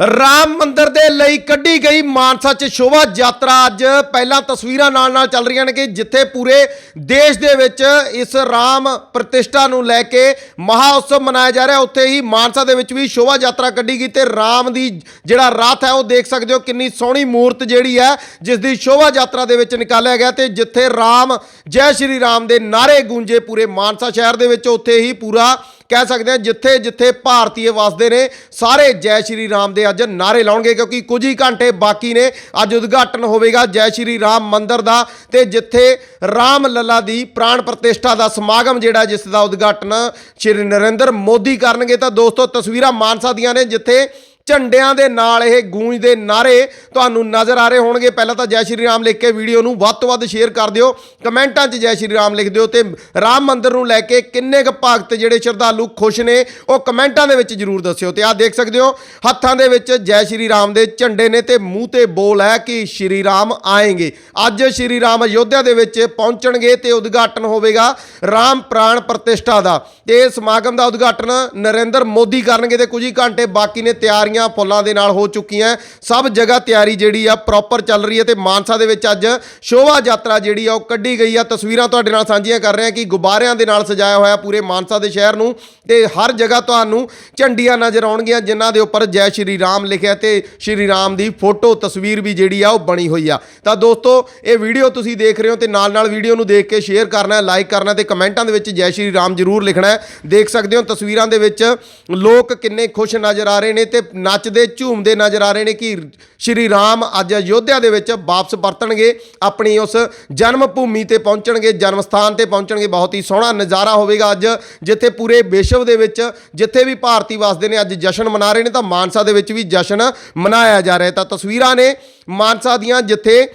ਰਾਮ ਮੰਦਿਰ ਦੇ ਲਈ ਕੱਢੀ ਗਈ ਮਾਨਸਾ 'ਚ ਸ਼ੋਭਾ ਯਾਤਰਾ। ਅੱਜ ਪਹਿਲਾਂ ਤਸਵੀਰਾਂ ਨਾਲ ਨਾਲ ਚੱਲ ਰਹੀਆਂ ਨੇ ਕਿ ਜਿੱਥੇ ਪੂਰੇ ਦੇਸ਼ ਦੇ ਵਿੱਚ ਇਸ ਰਾਮ ਪ੍ਰਤਿਸ਼ਠਾ ਨੂੰ ਲੈ ਕੇ ਮਹਾ ਉਤਸਵ ਮਨਾਇਆ ਜਾ ਰਿਹਾ, ਉੱਥੇ ਹੀ ਮਾਨਸਾ ਦੇ ਵਿੱਚ ਵੀ ਸ਼ੋਭਾ ਯਾਤਰਾ ਕੱਢੀ ਗਈ ਤੇ ਰਾਮ ਦੀ ਜਿਹੜਾ ਰਥ ਹੈ, ਉਹ ਦੇਖ ਸਕਦੇ ਹੋ ਕਿੰਨੀ ਸੋਹਣੀ ਮੂਰਤ ਜਿਹੜੀ ਹੈ, ਜਿਸ ਦੀ ਸ਼ੋਭਾ ਯਾਤਰਾ ਦੇ ਵਿੱਚ ਨਿਕਾਲਿਆ ਗਿਆ ਤੇ ਜਿੱਥੇ ਰਾਮ, ਜੈ ਸ਼੍ਰੀ ਰਾਮ ਦੇ ਨਾਰੇ ਗੂੰਜੇ ਪੂਰੇ ਮਾਨਸਾ ਸ਼ਹਿਰ ਦੇ ਵਿੱਚ, ਉੱਥੇ ਹੀ ਪੂਰਾ ਕਹਿ ਸਕਦੇ ਹਾਂ ਜਿੱਥੇ ਜਿੱਥੇ ਭਾਰਤੀ ਵਸਦੇ ਨੇ, ਸਾਰੇ ਜੈ ਸ਼੍ਰੀ ਰਾਮ ਦੇ ਅੱਜ ਨਾਰੇ ਲਾਉਣਗੇ ਕਿਉਂਕਿ ਕੁਝ ਹੀ ਘੰਟੇ ਬਾਕੀ ਨੇ, ਅੱਜ ਉਦਘਾਟਨ ਹੋਵੇਗਾ ਜੈ ਸ਼੍ਰੀ ਰਾਮ ਮੰਦਿਰ ਦਾ ਤੇ ਜਿੱਥੇ ਰਾਮ ਲੱਲਾ ਦੀ ਪ੍ਰਾਣ ਪ੍ਰਤਿਸ਼ਠਾ ਦਾ ਸਮਾਗਮ ਜਿਹੜਾ ਜਿਸ ਦਾ ਉਦਘਾਟਨ ਸ਼੍ਰੀ ਨਰਿੰਦਰ ਮੋਦੀ ਕਰਨਗੇ। ਤਾਂ ਦੋਸਤੋ, ਤਸਵੀਰਾਂ ਮਾਨਸਾ ਦੀਆਂ ਨੇ ਜਿੱਥੇ ਝੰਡਿਆਂ ਦੇ ਨਾਲ ਇਹ ਗੂੰਜਦੇ ਨਾਰੇ ਤੁਹਾਨੂੰ ਨਜ਼ਰ ਆ ਰਹੇ ਹੋਣਗੇ। ਪਹਿਲਾਂ ਤਾਂ ਜੈ ਸ਼੍ਰੀ ਰਾਮ ਲਿਖ ਕੇ ਵੀਡੀਓ ਨੂੰ ਵੱਧ ਤੋਂ ਵੱਧ ਸ਼ੇਅਰ ਕਰ ਦਿਓ। ਕਮੈਂਟਾਂ 'ਚ ਜੈ ਸ਼੍ਰੀ ਰਾਮ ਲਿਖ ਦਿਓ ਤੇ ਰਾਮ ਮੰਦਿਰ ਨੂੰ ਲੈ ਕੇ ਕਿੰਨੇ ਕੁ ਭਗਤ ਜਿਹੜੇ ਸ਼ਰਧਾਲੂ ਖੁਸ਼ ਨੇ, ਉਹ ਕਮੈਂਟਾਂ ਦੇ ਵਿੱਚ ਜਰੂਰ ਦੱਸਿਓ। ਤੇ ਆਹ ਦੇਖ ਸਕਦੇ ਹੋ, ਹੱਥਾਂ ਦੇ ਵਿੱਚ ਜੈ ਸ਼੍ਰੀ ਰਾਮ ਦੇ ਝੰਡੇ ਨੇ ਤੇ ਮੂੰਹ ਤੇ ਬੋਲ ਹੈ ਕਿ ਸ਼੍ਰੀ ਰਾਮ ਆਏਗੇ। ਅੱਜ ਸ਼੍ਰੀ ਰਾਮ ਅਯੋਧਿਆ ਦੇ ਵਿੱਚ ਪਹੁੰਚਣਗੇ ਤੇ ਉਦਘਾਟਨ ਹੋਵੇਗਾ ਰਾਮ ਪ੍ਰਾਣ ਪ੍ਰਤਿਸ਼ਠਾ ਦਾ। ਤੇ ਸਮਾਗਮ ਦਾ ਉਦਘਾਟਨ ਨਰਿੰਦਰ ਮੋਦੀ ਕਰਨਗੇ ਤੇ ਕੁਝ ਹੀ ਘੰਟੇ ਬਾਕੀ ਨੇ ਤਿਆਰੀਆਂ ਫੁੱਲਾਂ ਦੇ ਨਾਲ ਹੋ ਚੁੱਕੀਆਂ। ਸਭ ਜਗ੍ਹਾ ਤਿਆਰੀ ਜਿਹੜੀ ਆ ਪ੍ਰੋਪਰ ਚੱਲ ਰਹੀ ਹੈ ਤੇ ਮਾਨਸਾ ਦੇ ਵਿੱਚ ਅੱਜ ਸ਼ੋਭਾ ਯਾਤਰਾ ਜਿਹੜੀ ਆ ਉਹ ਕੱਢੀ ਗਈ ਆ। ਤਸਵੀਰਾਂ ਤੁਹਾਡੇ ਨਾਲ ਸਾਂਝੀਆਂ ਕਰ ਰਹੇ ਹਾਂ ਕਿ ਗੁਬਾਰਿਆਂ ਦੇ ਨਾਲ ਸਜਾਇਆ ਹੋਇਆ ਪੂਰੇ ਮਾਨਸਾ ਦੇ ਸ਼ਹਿਰ ਨੂੰ ਤੇ ਹਰ ਜਗ੍ਹਾ ਤੁਹਾਨੂੰ ਝੰਡੀਆਂ ਨਜ਼ਰ ਆਉਣਗੀਆਂ, ਜਿਨ੍ਹਾਂ ਦੇ ਉੱਪਰ ਜੈ ਸ਼੍ਰੀ ਰਾਮ ਲਿਖਿਆ ਤੇ ਸ਼੍ਰੀ ਰਾਮ ਦੀ ਫੋਟੋ ਤਸਵੀਰ ਵੀ ਜਿਹੜੀ ਆ ਉਹ ਬਣੀ ਹੋਈ ਆ। ਤਾਂ ਦੋਸਤੋ, ਇਹ ਵੀਡੀਓ ਤੁਸੀਂ ਦੇਖ ਰਹੇ ਹੋ ਤੇ ਨਾਲ ਨਾਲ ਵੀਡੀਓ ਨੂੰ ਦੇਖ ਕੇ ਸ਼ੇਅਰ ਕਰਨਾ ਲਾਈਕ ਕਰਨਾ ਤੇ ਕਮੈਂਟਾਂ ਦੇ ਵਿੱਚ ਜੈ ਸ਼੍ਰੀ ਰਾਮ ਜ਼ਰੂਰ ਲਿਖਣਾ ਦੇਖ ਸਕਦੇ ਹੋ ਤਸਵੀਰਾਂ ਦੇ ਵਿੱਚ ਲੋਕ ਕਿੰਨੇ ਖੁਸ਼ ਨਜ਼ਰ ਆ ਰਹੇ ਨੇ ਤੇ ਨੱਚਦੇ, ਝੂਮਦੇ ਨਜ਼ਰ ਆ ਰਹੇ ਨੇ ਕਿ ਸ਼੍ਰੀ ਰਾਮ ਅੱਜ ਅਯੋਧਿਆ ਦੇ ਵਿੱਚ ਵਾਪਸ ਪਰਤਣਗੇ। ਆਪਣੀ ਉਸ ਜਨਮ ਭੂਮੀ ਤੇ ਪਹੁੰਚਣਗੇ ਜਨਮ ਸਥਾਨ ਤੇ ਪਹੁੰਚਣਗੇ। ਬਹੁਤ ਹੀ ਸੋਹਣਾ ਨਜ਼ਾਰਾ ਹੋਵੇਗਾ ਅੱਜ, ਜਿੱਥੇ ਪੂਰੇ ਵਿਸ਼ਵ ਦੇ ਵਿੱਚ ਜਿੱਥੇ ਵੀ ਭਾਰਤੀ ਵਸਦੇ ਨੇ, ਅੱਜ ਜਸ਼ਨ ਮਨਾ ਰਹੇ ਨੇ, ਤਾਂ ਮਾਨਸਾ ਦੇ ਵਿੱਚ ਵੀ ਜਸ਼ਨ ਮਨਾਇਆ ਜਾ ਰਿਹਾ ਤਾਂ ਤਸਵੀਰਾਂ ਨੇ ਮਾਨਸਾ ਦੀਆਂ, ਜਿੱਥੇ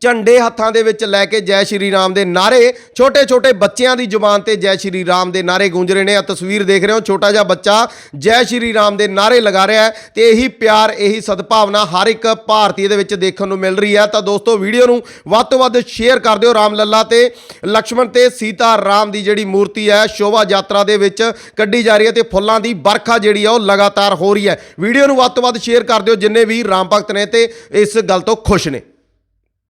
ਝੰਡੇ ਹੱਥਾਂ ਦੇ ਵਿੱਚ ਲੈ ਕੇ ਜੈ ਸ਼੍ਰੀ ਰਾਮ ਦੇ ਨਾਰੇ ਛੋਟੇ ਛੋਟੇ ਬੱਚਿਆਂ ਦੀ ਜ਼ੁਬਾਨ ਤੇ ਜੈ ਸ਼੍ਰੀ ਰਾਮ ਦੇ ਨਾਰੇ ਗੂੰਜ ਰਹੇ ਨੇ। ਆ ਤਸਵੀਰ ਦੇਖ ਰਹੇ ਹੋ, ਛੋਟਾ ਜਿਹਾ ਬੱਚਾ ਜੈ ਸ਼੍ਰੀ ਰਾਮ ਦੇ ਨਾਰੇ ਲਗਾ ਰਿਹਾ ਹੈ ਤੇ ਇਹੀ ਪਿਆਰ, ਇਹੀ ਸਦਭਾਵਨਾ ਹਰ ਇੱਕ ਭਾਰਤੀ ਦੇ ਵਿੱਚ ਦੇਖਣ ਨੂੰ ਮਿਲ ਰਹੀ ਹੈ। ਤਾਂ ਦੋਸਤੋ, ਵੀਡੀਓ ਨੂੰ ਵੱਧ ਤੋਂ ਵੱਧ ਸ਼ੇਅਰ ਕਰ ਦਿਓ ਰਾਮ ਲੱਲਾ ਤੇ ਲਕਸ਼ਮਣ ਤੇ ਸੀਤਾ ਰਾਮ ਦੀ ਜਿਹੜੀ ਮੂਰਤੀ ਹੈ, ਸ਼ੋਭਾ ਯਾਤਰਾ ਦੇ ਵਿੱਚ ਕੱਢੀ ਜਾ ਰਹੀ ਹੈ ਤੇ ਫੁੱਲਾਂ ਦੀ ਵਰਖਾ ਜਿਹੜੀ ਆ ਉਹ ਲਗਾਤਾਰ ਹੋ ਰਹੀ ਹੈ। ਵੀਡੀਓ ਨੂੰ ਵੱਧ ਤੋਂ ਵੱਧ ਸ਼ੇਅਰ ਕਰ ਦਿਓ ਜਿੰਨੇ ਵੀ ਰਾਮ ਭਗਤ ਨੇ ਤੇ ਇਸ ਗੱਲ ਤੋਂ ਖੁਸ਼ ਨੇ।